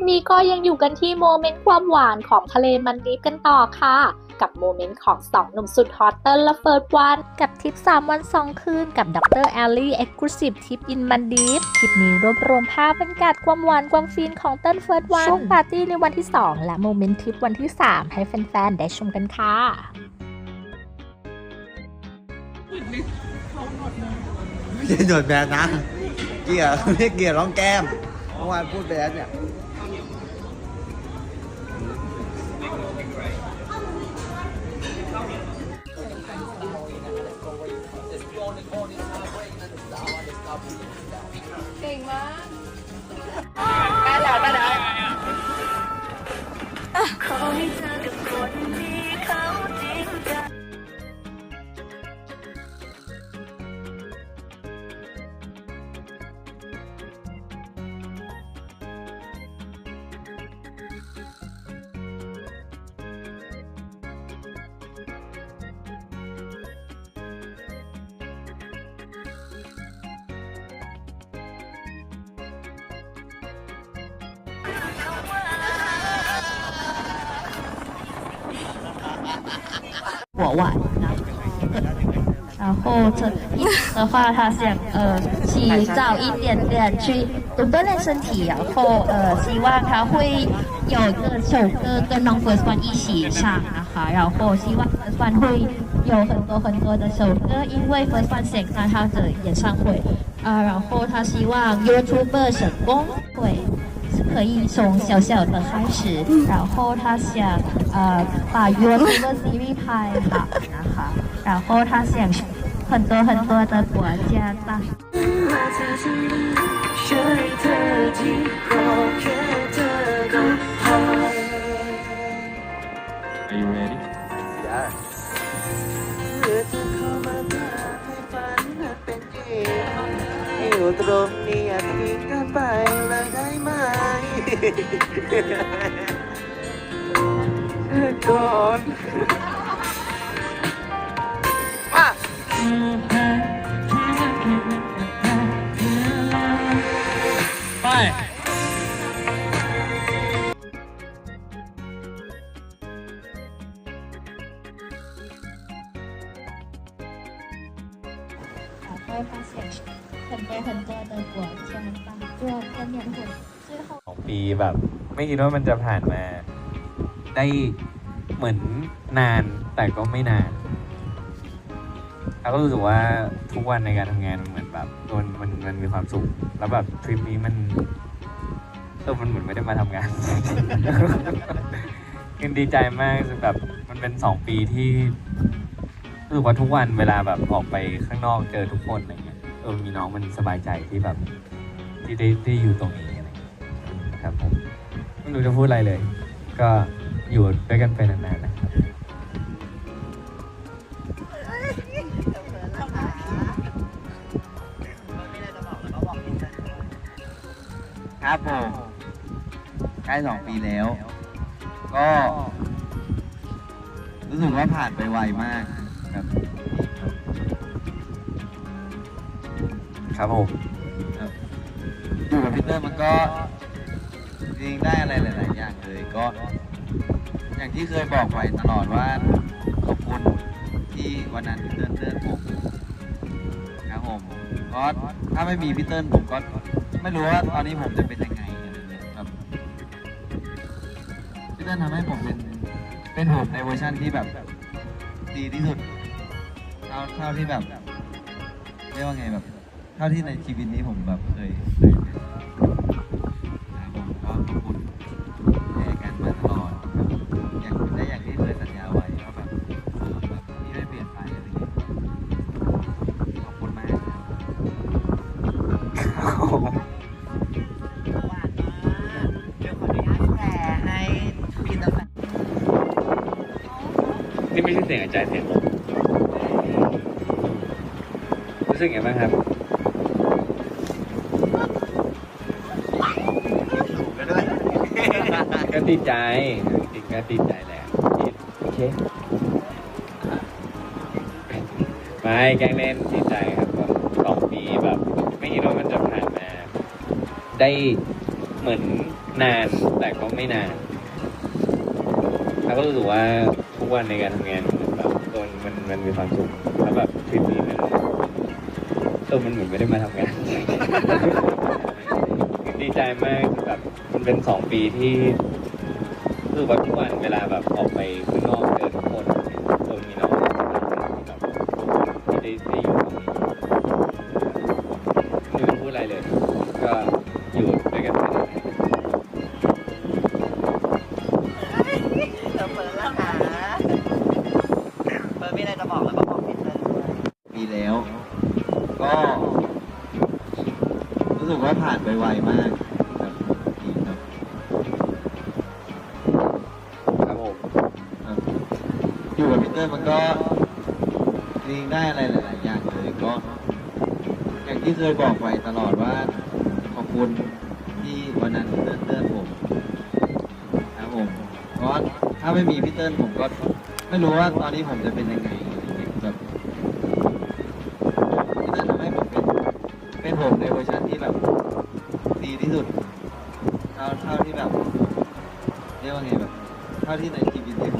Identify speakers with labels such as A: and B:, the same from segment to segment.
A: คลิปนี้ก็ยังอยู่กันที่โมเมนต์ความหวานของทะเลมันดีฟกันต่อค่ะ กับโมเมนต์ของสองหนุ่มสุดฮอตเติ้ลและเฟิร์สวัน กับทริป 3 วัน 2 คืน กับดรแอลลี่เอ็กซ์คลูซีฟทริปอินมันดีฟคลิปนี้รวบรวมภาพบรรยากาศความหวานความฟินของเติ้ลเฟิร์สวันช่วงปาร์ตี้ในวันที่ 2 และโมเมนต์ทริปวันที่ 3 ให้แฟนๆได้ชมกันค่ะ
B: ไม่ใช่หนวดแบนนะเกียร์เรียกเกียร์ร้องแก้มเมื่อวานพูดไปแล้วเนี่ย
C: เก่งมากได้แล้วได้แล้วขอบคุณค่ะ
D: 我晚，然后这一的话，他想呃起早一点点去多锻炼身体，然后呃希望他会有个首歌跟น้อง First One 一起唱นะคะ然后希望 First One 会有很多很多的首歌，因为 First One 想看他的演唱会，啊、然后他希望 YouTuber 成功会。 可以从小小的开始，然后他想呃把 YouTuber series 拍好นะคะ然后他想去很多很多的国家吧。
B: ก่
D: 最后
E: สองปีแบบ ไม่คิดว่ามันจะผ่านมา ได้เหมือนนานแต่ก็ไม่นานแล้วก็รู้สึกว่าทุกวันในการทำงานมันเหมือนแบบมันมันมันมีความสุข แล้วแบบทริปนี้มันเออมันเหมือนไม่ได้มาทำงานยังดีใจมากแบบมันเป็นสองปีที่รู้สึกว่าทุกวันเวลาแบบออกไปข้างนอกเจอทุกคนอะไรเงี้ยเออมีน้องมันสบายใจที่แบบ ที่ได้ได้อยู่ตรงนี้ ครับผมไม่รู้จะพูดอะไรเลย ก็อยู่ด้วยกันไปนานๆนะครับ
B: ครับผมใกล้สองปีแล้ว ก็ รู้สึกว่าผ่านไปไวมากครับ
E: ครับผม
B: อยู่กับพีเตอร์มันก็จ ริงๆได้อะไรหลาย ๆ อย่างเลยก็ อย่างที่เคยบอกไปตลอดว่าขอบคุณที่วันนั้นพีเตอร์เตือนผมครับผมเพราะถ้าไม่มีพี่เตอร์ผมก็ไม่รู้ว่าตอนนี้ผมจะเป็นยังไงอะไรเงี้ยครับพี่เตอร์ทำให้ผมเป็นเป็นผมในเวอร์ชันที่แบบดีที่สุดเท่าเท่าที่แบบเรียกว่าไงแบบ เท่าที่ในชีวิตนี้ผมแบบเคยเคย
E: ใจเสียงลมรู้สึกไงบ้างครับก็ติดใจจริงก็ติดใจแหละโอเคไม่แกงเล่นติดใจครับสองปีแบบ ไม่คิดว่ามันจะผ่านมา ได้เหมือนนานแต่ก็ไม่นานแล้วก็รู้สึกว่าทุกวันในการทำงาน เออมันมันมีความสุขแล้วแบบทริปนี้มันเออมันเหมือนไม่ได้มาทำงาน ดีใจมากแบบมันเป็นสองปีที่รู้ว่าทุกวันเวลาแบบออกไปข้างนอกเจอทุกคนเออมีน้องที่แบบที่ได้ได้อยู่ตรงนี้ไม่รู้พูดอะไรเลย ก็ อยู่เต
B: อร์มันก็จริงๆได้อะไรหลาย ๆ อย่างเลยก็ อย่างที่เคยบอกไปตลอดว่า ขอบคุณที่วันนั้นเตือนเตือนผมครับผมเพราะว่าถ้าไม่มีพี่เติ้ลผมก็ไม่รู้ว่าตอนนี้ผมจะเป็นยังไงแบบพี่เติ้ลทำให้ผมเป็นเป็นผมในเวอร์ชันที่แบบดีที่สุดเท่าเท่าที่แบบเรียกว่าไงแบบเท่าที่ในชีวิตที่ผม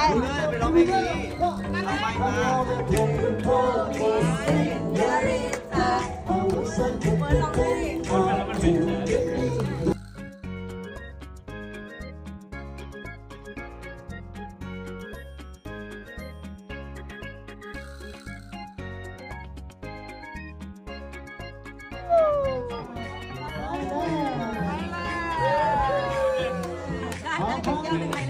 B: ไปเลยไปร้องเพลงนี้เอาไมค์มาไปเลย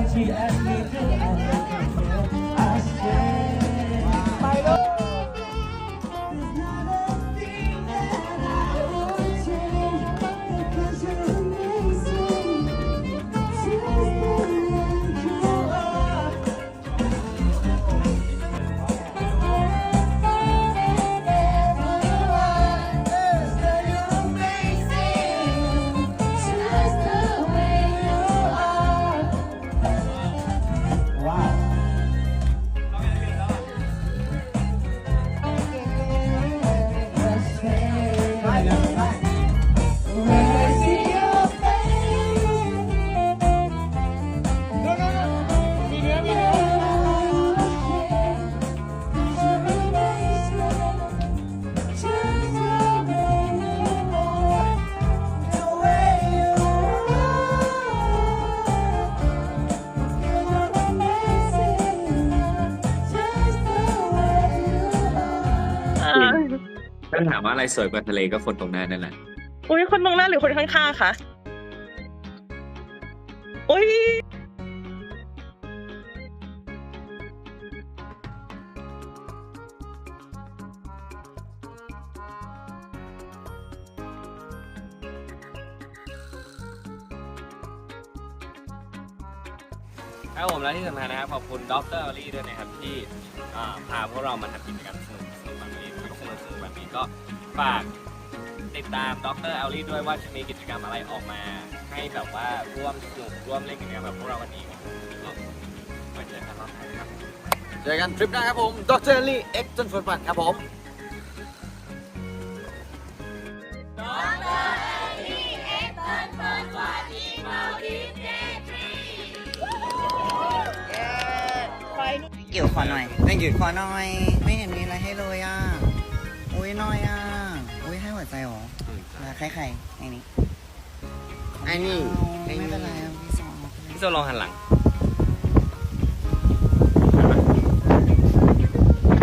B: า
D: Thank
E: ถ้าถามว่าอะไรสวยกว่าทะเลก็คนตรงหน้านั่นแหละ
F: อุ้ยคนตรงหน้าหรือคนข้างๆคะอุ้ย
G: ครับผมและที่สำคัญนะครับ ขอบคุณดรอลี่ด้วยนะครับ ที่อ่าพาพวกเรามาทำกิจกรรมสนุกสนุกแบบนี้ สนุกสนุกแบบนี้ก็ฝากติดตามดรอลี่ด้วยว่าจะมีกิจกรรมอะไรออกมา ให้แบบว่าร่วมสนุกร่วมเล่นกิจกรรมแบบพวกเราวันนี้ก็ไว้เจอกันรอบหน้าครับ
H: เจอกันทริปหน้าครับผมดรลี่เอ็กซ์จนฝนฝันครับผม
C: เกี่ยวขอหน่อย
H: thank you
C: ขอหน่อย ไม่เห็นมีอะไรให้เลยอะอุ้ ยหน่อยอะอุ้ยให้หัวใจเหรอแล้วใครใครๆไอ้นี่
E: ไอ้นี่
C: ไม่เป็นไรอะพี่สอง
G: พี่โซลองหันหลัง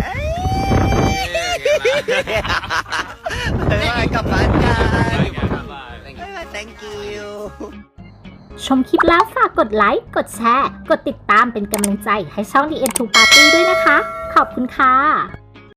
C: เฮ้ยกลับบ้านกัน
G: บ๊ายบาย
C: บ๊ายบาย thank you
A: ชมคลิปแล้วฝากกดไลค์ กดแชร์ กดติดตามเป็นกำลังใจให้ช่อง The End to Party ด้วยนะคะ ขอบคุณค่ะ